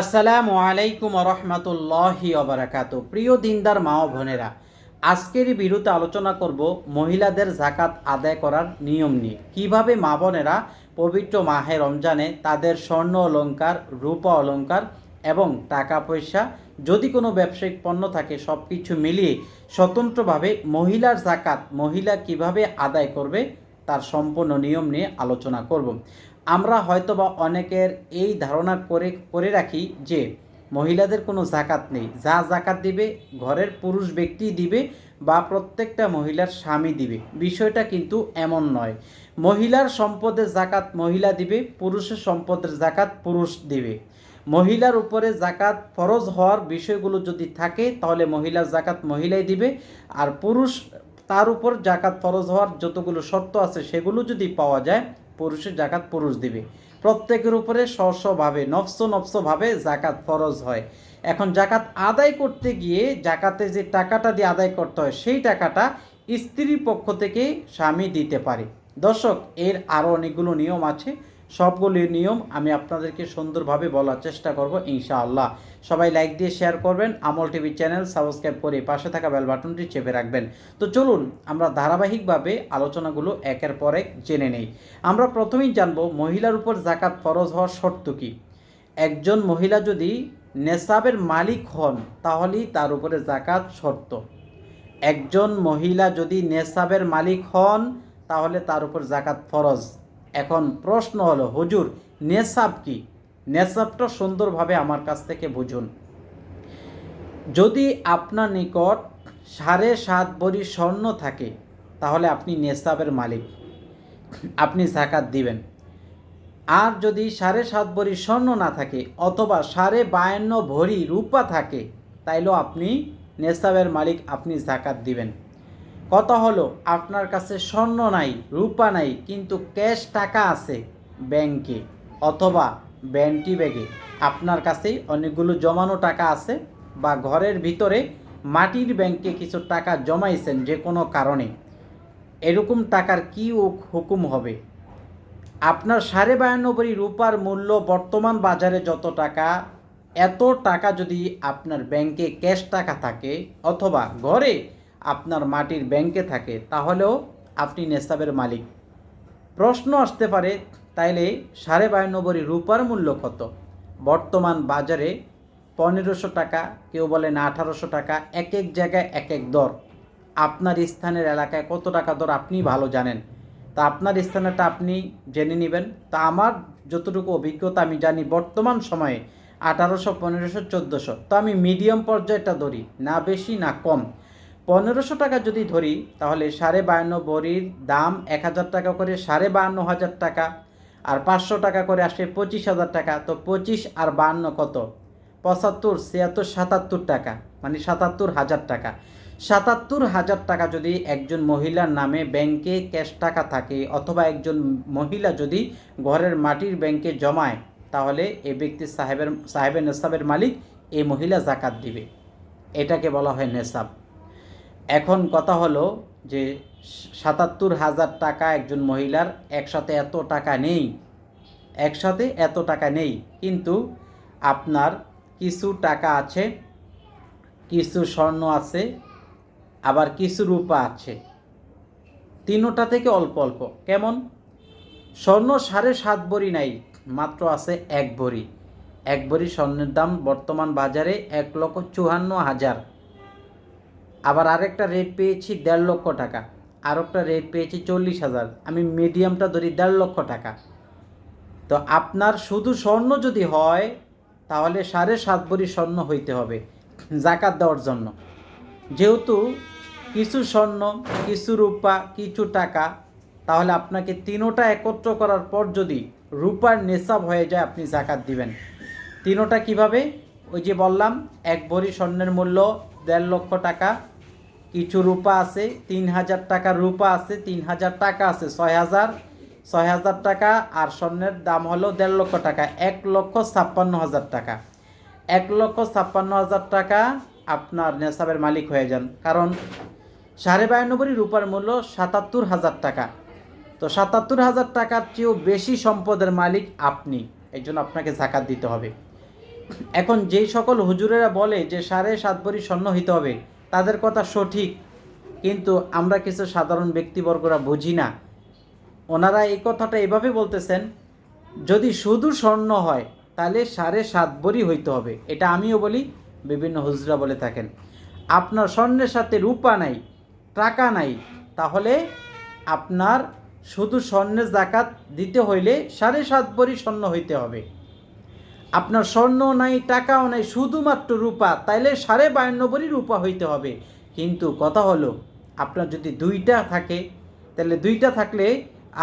আসসালামু আলাইকুম রহমতুল্লাহি অবরাকাত প্রিয় দিনদার মা ও বোনেরা, আজকের বিরুদ্ধে আলোচনা করব মহিলাদের জাকাত আদায় করার নিয়ম নিয়ে। কীভাবে মা বোনেরা পবিত্র মাহে রমজানে তাদের স্বর্ণ অলংকার, রূপা অলংকার এবং টাকা পয়সা যদি কোনো ব্যবসায়িক পণ্য থাকে সব কিছু মিলিয়ে স্বতন্ত্রভাবে মহিলার জাকাত মহিলা কীভাবে আদায় করবে, তার সম্পূর্ণ নিয়ম নিয়ে আলোচনা করব। আমরা হয়তোবা অনেকের এই ধারণা করে করে রাখি যে মহিলাদের কোনো জাকাত নেই। যা জাকাত দিবে, ঘরের পুরুষ ব্যক্তি দিবে বা প্রত্যেকটা মহিলার স্বামী দিবে। বিষয়টা কিন্তু এমন নয়। মহিলার সম্পদের জাকাত মহিলা দিবে, পুরুষের সম্পদের জাকাত পুরুষ দিবে। মহিলার উপরে জাকাত ফরজ হওয়ার বিষয়গুলো যদি থাকে, তাহলে মহিলার জাকাত মহিলাই দিবে। আর পুরুষ, তার উপর জাকাত ফরজ হওয়ার যতগুলো শর্ত আছে, সেগুলো যদি পাওয়া যায় পুরুষের জাকাত পুরুষ দিবে। প্রত্যেকের উপরে স্বস্বভাবে নফস নফসভাবে জাকাত ফরজ হয়। এখন জাকাত আদায় করতে গিয়ে জাকাতে যে টাকাটা দিয়ে আদায় করতে হয়, সেই টাকাটা স্ত্রীর পক্ষ থেকে স্বামী দিতে পারে। দর্শক, এর আরও অনেকগুলো নিয়ম আছে। সবগুলি নিয়ম আমি আপনাদেরকে সুন্দরভাবে বলার চেষ্টা করব, ইনশাআল্লাহ। সবাই লাইক দিয়ে শেয়ার করবেন, আমল টিভি চ্যানেল সাবস্ক্রাইব করে পাশে থাকা বেল বাটনটি চেপে রাখবেন। তো চলুন, আমরা ধারাবাহিকভাবে আলোচনাগুলো একের পর এক জেনে নেই। আমরা প্রথমেই জানব, মহিলার উপর জাকাত ফরজ হওয়ার শর্ত কী? একজন মহিলা যদি নেশাবের মালিক হন, তাহলেই তার উপরে জাকাত শর্ত। একজন মহিলা যদি নেশাবের মালিক হন, তাহলে তার উপর জাকাত ফরজ। এখন প্রশ্ন হলো, হুজুর, নেশাব কি? নেশাবটা সুন্দরভাবে আমার কাছ থেকে বুঝুন। যদি আপনার নিকট সাড়ে সাত বড়ি স্বর্ণ থাকে, তাহলে আপনি নেশাবের মালিক। আপনি জাকাত দিবেন। আর যদি সাড়ে সাত ভরি স্বর্ণ না থাকে, অথবা সাড়ে বায়ান্ন ভরি রূপা থাকে, তাইলেও আপনি নেশাবের মালিক, আপনি জাকাত দিবেন। কথা হলো, আপনার কাছে স্বর্ণ নাই, রূপা নাই, কিন্তু ক্যাশ টাকা আছে ব্যাংকে অথবা ব্যাংটি ব্যাগে। আপনার কাছে অনেকগুলো জমানো টাকা আছে বা ঘরের ভিতরে মাটির ব্যাংকে কিছু টাকা জমাইছেন যে কোনো কারণে। এরকম টাকার কি হুকুম হবে? আপনার সাড়ে বায়ানব্বই রূপার মূল্য বর্তমান বাজারে যত টাকা, এত টাকা যদি আপনার ব্যাংকে ক্যাশ টাকা থাকে অথবা ঘরে আপনার মাটির ব্যাংকে থাকে, তাহলেও আপনি নেশাবের মালিক। প্রশ্ন আসতে পারে, তাইলে সাড়ে বায়ানব্বই রূপার মূল্য কত? বর্তমান বাজারে পনেরোশো টাকা, কেউ বলেন আঠারোশো টাকা এক এক জায়গায় এক এক দর। আপনার স্থানের এলাকায় কত টাকা দর আপনি ভালো জানেন? তা আপনার স্থানটা আপনি জেনে নেবেন। তা আমার যতটুকু অভিজ্ঞতা আমি জানি, বর্তমান সময়ে আঠারোশো, পনেরোশো, চোদ্দোশো। তো আমি মিডিয়াম পর্যায়টা ধরি, না বেশি, না কম। পনেরোশো টাকা যদি ধরি, তাহলে সাড়ে বায়ান্ন বড়ির দাম এক হাজার টাকা করে সাড়ে বায়ান্ন হাজার টাকা, আর পাঁচশো টাকা করে আসে পঁচিশ হাজার টাকা, তো পঁচিশ আর বাহান্ন কত? পঁচাত্তর, ছিয়াত্তর, সাতাত্তর টাকা মানে সাতাত্তর হাজার টাকা। সাতাত্তর হাজার টাকা যদি একজন মহিলার নামে ব্যাংকে ক্যাশ টাকা থাকে, অথবা একজন মহিলা যদি ঘরের মাটির ব্যাংকে জমায়, তাহলে এ ব্যক্তি সাহেবের সাহেবের নেশাবের মালিক এই মহিলা জাকাত দিবে। এটাকে বলা হয় নেশাব। এখন কথা হলো যে সাতাত্তর হাজার টাকা একজন মহিলার একসাথে এত টাকা নেই, একসাথে এত টাকা নেই। কিন্তু আপনার কিছু টাকা আছে, কিছু স্বর্ণ আছে, আবার কিছু রূপা আছে। তিনোটা থেকে অল্প অল্প। কেমন? স্বর্ণ সাড়ে সাত ভরি নাই, মাত্র আছে এক ভরি। এক ভরি স্বর্ণের দাম বর্তমান বাজারে এক লক্ষ চুয়ান্ন হাজার। আবার আরেকটা রেট পেয়েছি দেড় লক্ষ টাকা আর একটা রেট পেয়েছি চল্লিশ হাজার। আমি মিডিয়ামটা ধরি দেড় লক্ষ টাকা। তো আপনার শুধু স্বর্ণ যদি হয়, তাহলে সাড়ে সাত ভরি স্বর্ণ হইতে হবে, জাকাত দেওয়ার জন্য। যেহেতু কিছু স্বর্ণ, কিছু রূপা, কিছু টাকা, তাহলে আপনাকে তিনোটা একত্র করার পর যদি রূপার নেশাব হয়ে যায়, আপনি জাকাত দিবেন। তিনোটা কীভাবে? ওই যে বললাম, এক ভরি স্বর্ণের মূল্য দেড় লক্ষ টাকা কিছু রূপা আছে, তিন হাজার টাকা রূপা আছে, তিন হাজার টাকা আছে, ছয় হাজার ছয় হাজার টাকা আর স্বর্ণের দাম হলো দেড় লক্ষ টাকা, এক লক্ষ ছাপ্পান্ন হাজার টাকা। এক লক্ষ ছাপ্পান্ন হাজার টাকা আপনার নেশাবের মালিক হয়ে যান, কারণ সাড়ে বায়ানব্বই রূপার মূল্য সাতাত্তর হাজার টাকা। তো সাতাত্তর হাজার টাকার চেয়েও বেশি সম্পদের মালিক আপনি, এই জন্য আপনাকে জাকাত দিতে হবে। এখন যেই সকল হুজুরেরা বলে যে সাড়ে সাত ভরি স্বর্ণ হইতে হবে তাদের কথা সঠিক, কিন্তু আমরা কিছু সাধারণ ব্যক্তিবর্গরা বুঝি না। ওনারা এই কথাটা এভাবে বলতেছেন, যদি শুধু স্বর্ণ হয়, তাহলে সাড়ে সাত ভরি হইতে হবে। এটা আমিও বলি, বিভিন্ন হুজরা বলে থাকেন। আপনার স্বর্ণের সাথে রূপা নাই, টাকা নাই, তাহলে আপনার শুধু স্বর্ণের জাকাত দিতে হইলে সাড়ে সাত ভরি স্বর্ণ হইতে হবে। আপনার স্বর্ণ নাই টাকাও নাই শুধুমাত্র রূপা তাইলে সাড়ে বায়ান্ন ভরি রূপা হইতে হবে। কিন্তু কথা হলো আপনার যদি দুইটা থাকে তাহলে দুইটা থাকলে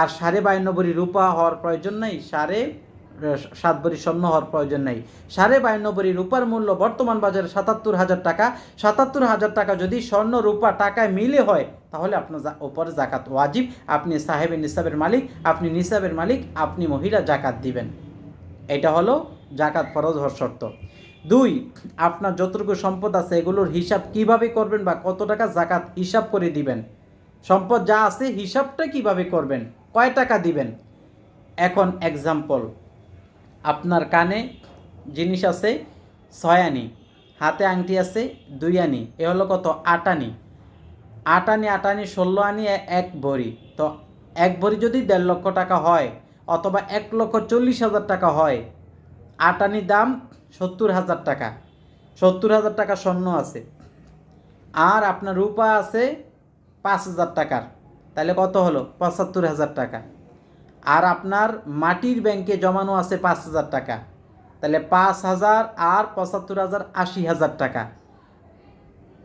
আর সাড়ে বায়ান্ন ভরি রূপা হওয়ার প্রয়োজন নাই সাড়ে আহ, সাত ভরি স্বর্ণ হওয়ার প্রয়োজন নাই। সাড়ে বায়ান্ন ভরি রূপার মূল্য বর্তমান বাজারে সাতাত্তর হাজার টাকা। সাতাত্তর হাজার টাকা যদি স্বর্ণ রূপা টাকায় মিলে হয় তাহলে আপনার ওপরে জাকাত ওয়াজিব। আপনি সাহেবের নিসাবের মালিক আপনি নিসাবের মালিক আপনি মহিলা জাকাত দিবেন। এটা হলো জাকাত ফরজ হওয়ার শর্ত। দুই, আপনার যতটুকু সম্পদ আছে এগুলোর হিসাব কীভাবে করবেন বা কত টাকা জাকাত হিসাব করে দিবেন? সম্পদ যা আছে হিসাবটা কীভাবে করবেন? কয় টাকা দিবেন? এখন এক্সাম্পল আপনার কানে জিনিস আছে ছয় আনি, হাতে আংটি আছে দুই আনি, এ হলো কত? আট আনি। আট আনি আট আনি, ষোলো আনি এক ভরি। তো এক ভরি যদি দেড় লক্ষ টাকা হয় অথবা এক লক্ষ চল্লিশ হাজার টাকা হয় আট আনি দাম সত্তর হাজার টাকা। সত্তর হাজার টাকা স্বর্ণ আছে। আর আপনার রূপা আছে পাঁচ হাজার টাকার। তাহলে কত হলো? পঁচাত্তর হাজার টাকা। আর আপনার মাটির ব্যাংকে জমানো আছে পাঁচ হাজার টাকা। তাহলে পাঁচ হাজার আর পঁচাত্তর হাজার আশি হাজার টাকা।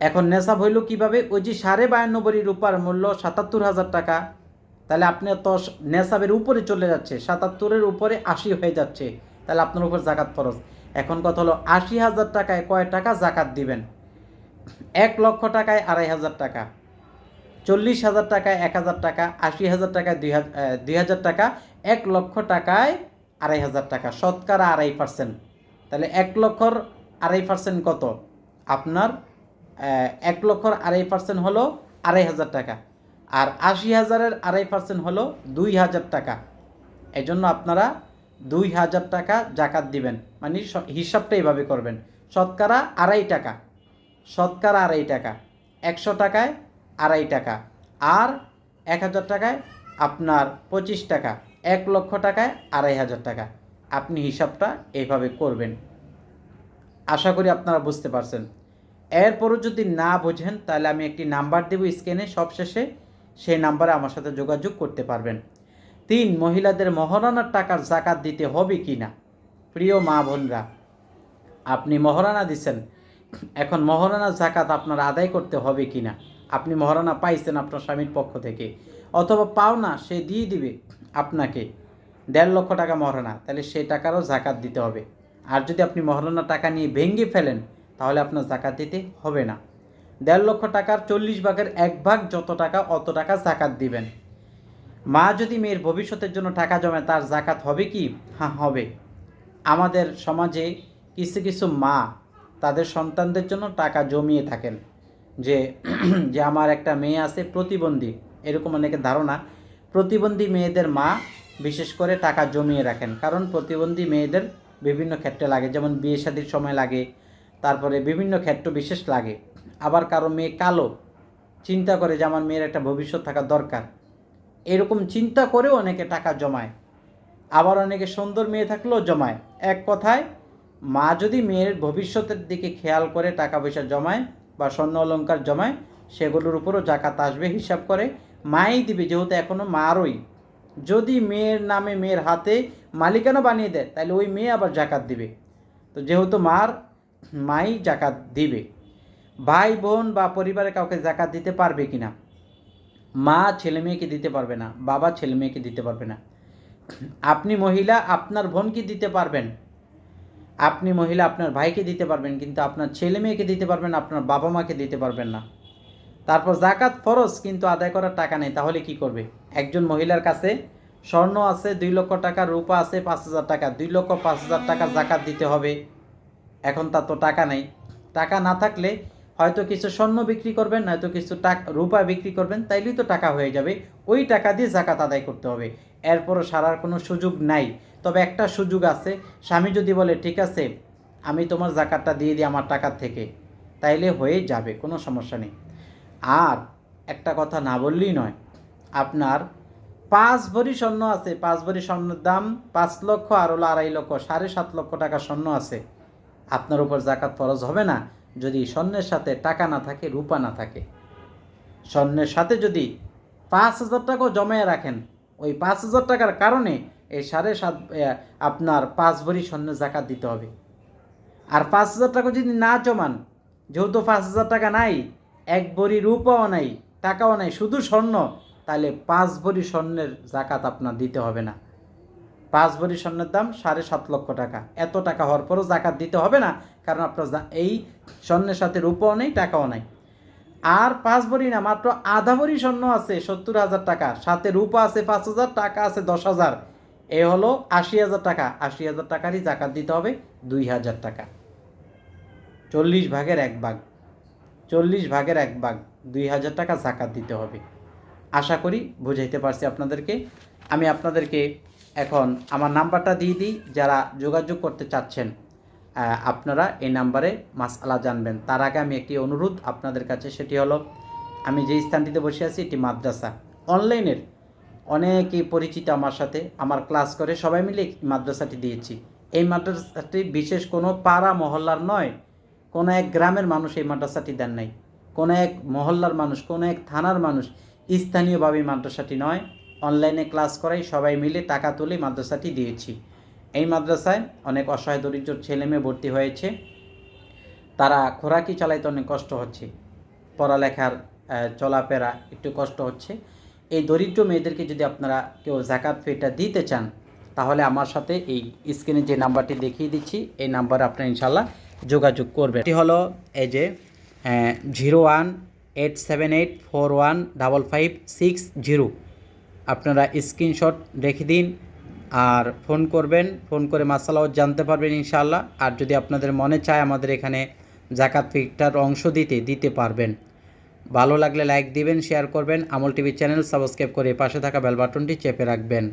এখন নেশাব হইল কীভাবে? ওই যে সাড়ে বায়ান্নবরি রূপার মূল্য সাতাত্তর হাজার টাকা। তাহলে আপনি তো নেশাবের উপরে চলে যাচ্ছে, সাতাত্তরের উপরে আশি হয়ে যাচ্ছে। তাহলে আপনার উপর জাকাত ফরজ। এখন কথা হলো, আশি হাজার টাকায় কয় টাকা জাকাত দিবেন? এক লক্ষ টাকায় আড়াই হাজার টাকা, চল্লিশ হাজার টাকায় এক হাজার টাকা, আশি হাজার টাকায় দুই হাজার দুই হাজার টাকা, এক লক্ষ টাকায় আড়াই হাজার টাকা। শতকরা আড়াই পার্সেন্ট। তাহলে এক লক্ষর আড়াই পার্সেন্ট কত? আপনার এক লক্ষর আড়াই পার্সেন্ট হলো আড়াই হাজার টাকা। আর আশি হাজারের আড়াই পার্সেন্ট হলো দুই হাজার টাকা। এই জন্য আপনারা দুই হাজার টাকা জাকাত দিবেন। মানে হিসাবটা এইভাবে করবেন। শতকরা আড়াই টাকা। শতকরা আড়াই টাকা। একশো টাকায় আড়াই টাকা। আর এক হাজার টাকায় আপনার পঁচিশ টাকা। এক লক্ষ টাকায় আড়াই হাজার টাকা। আপনি হিসাবটা এইভাবে করবেন। আশা করি আপনারা বুঝতে পারছেন। এরপরও যদি না বোঝেন, তাহলে আমি একটি নাম্বার দেব স্ক্রিনে। সবশেষে সেই নাম্বারে আমার সাথে যোগাযোগ করতে পারবেন। তিন মহিলাদের মহারানার টাকার জাকাত দিতে হবে কি না? প্রিয় মা বোনরা, আপনি মহারানা দিচ্ছেন এখন মহারানা জাকাত আপনার আদায় করতে হবে কি না? আপনি মহারানা পাইছেন আপনার স্বামীর পক্ষ থেকে, অথবা পাও না, সে দিয়ে দিবে আপনাকে দেড় লক্ষ টাকা মহারানা, তাহলে সেই টাকারও জাকাত দিতে হবে। আর যদি আপনি মহারানা টাকা নিয়ে ভেঙে ফেলেন, তাহলে আপনার জাকাত দিতে হবে না। দেড় লক্ষ টাকার চল্লিশ ভাগের এক ভাগ যত টাকা, অত টাকা জাকাত দিবেন। মা যদি মেয়ের ভবিষ্যতের জন্য টাকা জমায় তার জাকাত হবে কি? হ্যাঁ হবে। আমাদের সমাজে কিছু কিছু মা তাদের সন্তানদের জন্য টাকা জমিয়ে থাকেন। যে যে আমার একটা মেয়ে আছে প্রতিবন্ধী, এরকম অনেকের ধারণা। প্রতিবন্ধী মেয়েদের মা বিশেষ করে টাকা জমিয়ে রাখেন। কারণ প্রতিবন্ধী মেয়েদের বিভিন্ন ক্ষেত্রে লাগে। যেমন বিয়ে শাদির সময় লাগে, তারপরে বিভিন্ন ক্ষেত্র বিশেষ লাগে। আবার কারও মেয়ে কালো, চিন্তা করে যে আমার মেয়ের একটা ভবিষ্যৎ থাকা দরকার। এরকম চিন্তা করেও অনেকে টাকা জমায়। আবার অনেকে সুন্দর মেয়ে থাকলেও জমায়। এক কথায়, মা যদি মেয়ের ভবিষ্যতের দিকে খেয়াল করে টাকা পয়সা জমায় বা স্বর্ণ অলংকার জমায়, সেগুলোর উপরও জাকাত আসবে হিসাব করে। মাই দিবে, যেহেতু এখনও মারই যদি মেয়ের নামে মেয়ের হাতে মালিকানা বানিয়ে দেয়, তাহলে ওই মেয়ে আবার জাকাত দিবে। তো যেহেতু মার, মাই জাকাত দিবে। ভাই বোন বা পরিবারের কাউকে জাকাত দিতে পারবে কি না মা ছেলে মেয়েকে দিতে পারবে না, বাবা ছেলে মেয়েকে দিতে পারবে না। আপনি মহিলা, আপনার বোনকে দিতে পারবেন। আপনি মহিলা, আপনার ভাইকে দিতে পারবেন, কিন্তু আপনার ছেলে মেয়েকে দিতে পারবেন, আপনার বাবা মাকে দিতে পারবেন না। তারপর জাকাত ফরজ, কিন্তু আদায় করার টাকা নেই, তাহলে কি করবে? একজন মহিলার কাছে স্বর্ণ আছে, দুই লক্ষ টাকা, রূপা আছে, পাঁচ হাজার টাকা, দুই লক্ষ পাঁচ হাজার টাকা জাকাত দিতে হবে। এখন তার তো টাকা নেই। টাকা না থাকলে হয়তো কিছু স্বর্ণ বিক্রি করবেন নয়তো কিছু টাকা, রূপা বিক্রি করবেন, তাইলেই তো টাকা হয়ে যাবে। ওই টাকা দিয়ে জাকাত আদায় করতে হবে। এরপরও সারার কোনো সুযোগ নাই। তবে একটা সুযোগ আছে। স্বামী যদি বলে, ঠিক আছে, আমি তোমার জাকাতটা দিয়ে দিই আমার টাকার থেকে। তাইলে হয়ে যাবে, কোনো সমস্যা নেই। আর একটা কথা না বললেই নয়, আপনার পাঁচ ভরি স্বর্ণ আছে। পাঁচ ভরি স্বর্ণের দাম পাঁচ লক্ষ, আর হলো আড়াই লক্ষ, সাড়ে সাত লক্ষ টাকা স্বর্ণ আছে। আপনার উপর জাকাত ফরজ হবে না। যদি স্বর্ণের সাথে টাকা না থাকে, রূপা না থাকে। স্বর্ণের সাথে যদি পাঁচ হাজার টাকাও জমায়ে রাখেন, ওই পাঁচ হাজার টাকার কারণে এই সাড়ে সাত আপনার পাঁচ ভরি স্বর্ণের জাকাত দিতে হবে। আর পাঁচ হাজার টাকা যদি না জমান, যেহেতু পাঁচ হাজার টাকা নাই, এক ভরি রূপাও নাই, টাকাও নাই, শুধু স্বর্ণ, তাহলে পাঁচ ভরি স্বর্ণের জাকাত আপনার দিতে হবে না। পাঁচ ভরি স্বর্ণের দাম সাড়ে সাত লক্ষ টাকা। এত টাকা হওয়ার পরও জাকাত দিতে হবে না, কারণ আপনার এই স্বর্ণের সাথে রূপাও নেই, টাকাও নাই। আর পাঁচ ভরি না, মাত্র আধা ভরি স্বর্ণ আছে, সত্তর হাজার টাকা। সাথে রূপা আছে পাঁচ হাজার, টাকা আছে দশ হাজার। এ হলো আশি হাজার টাকা। আশি হাজার টাকারই জাকাত দিতে হবে, দুই হাজার টাকা। চল্লিশ ভাগের এক ভাগ। চল্লিশ ভাগের এক ভাগ, দুই হাজার টাকা জাকাত দিতে হবে। আশা করি বুঝাইতে পারছি আপনাদেরকে। আমি আপনাদেরকে এখন আমার নাম্বারটা দিয়ে দিই, যারা যোগাযোগ করতে চাচ্ছেন আপনারা এই নাম্বারে মাসআলা জানবেন। তার আগে আমি একটি অনুরোধ আপনাদের কাছে, সেটি হলো, আমি যে স্থানটিতে বসে আছি, এটি মাদ্রাসা। অনলাইনের অনেকেই পরিচিত আমার সাথে, আমার ক্লাস করে, সবাই মিলে মাদ্রাসাটি দিয়েছি। এই মাদ্রাসাটি বিশেষ কোনো পাড়া মহল্লার নয়, কোনো এক গ্রামের মানুষ এই মাদ্রাসাটি দেন নাই। কোনো এক মহল্লার মানুষ, কোনো এক থানার মানুষ স্থানীয়ভাবে মাদ্রাসাটি নয়। অনলাইনে ক্লাস করাই সবাই মিলে টাকা তুলে মাদ্রাসাটি দিয়েছি। এই মাদ্রাসায় অনেক অসহায় দরিদ্র ছেলে মেয়ে ভর্তি হয়েছে। তারা খোরাকি চালাইতে অনেক কষ্ট হচ্ছে। পড়ালেখার চলাফেরা একটু কষ্ট হচ্ছে। এই দরিদ্র মেয়েদেরকে যদি আপনারা কেউ জাকাত ফিটা দিতে চান, তাহলে আমার সাথে এই স্ক্রিনে যে নাম্বারটি দেখিয়ে দিচ্ছি, এই নাম্বারে আপনারা ইনশাল্লাহ যোগাযোগ করবেন। এটি হলো এই যে zero one eight seven eight four one double five six zero. আপনারা স্ক্রিনশট রেখে দিন আর ফোন করবেন ফোন করে মাসালাও জানতে পারবেন ইনশাআল্লাহ। আর যদি আপনাদের মনে চায় আমাদের এখানে জাকাত ফিকটার অংশ দিতে দিতে পারবেন। ভালো লাগলে লাইক দিবেন শেয়ার করবেন। আমল টিভি চ্যানেল সাবস্ক্রাইব করে পাশে থাকা বেল বাটনটি চেপে রাখবেন।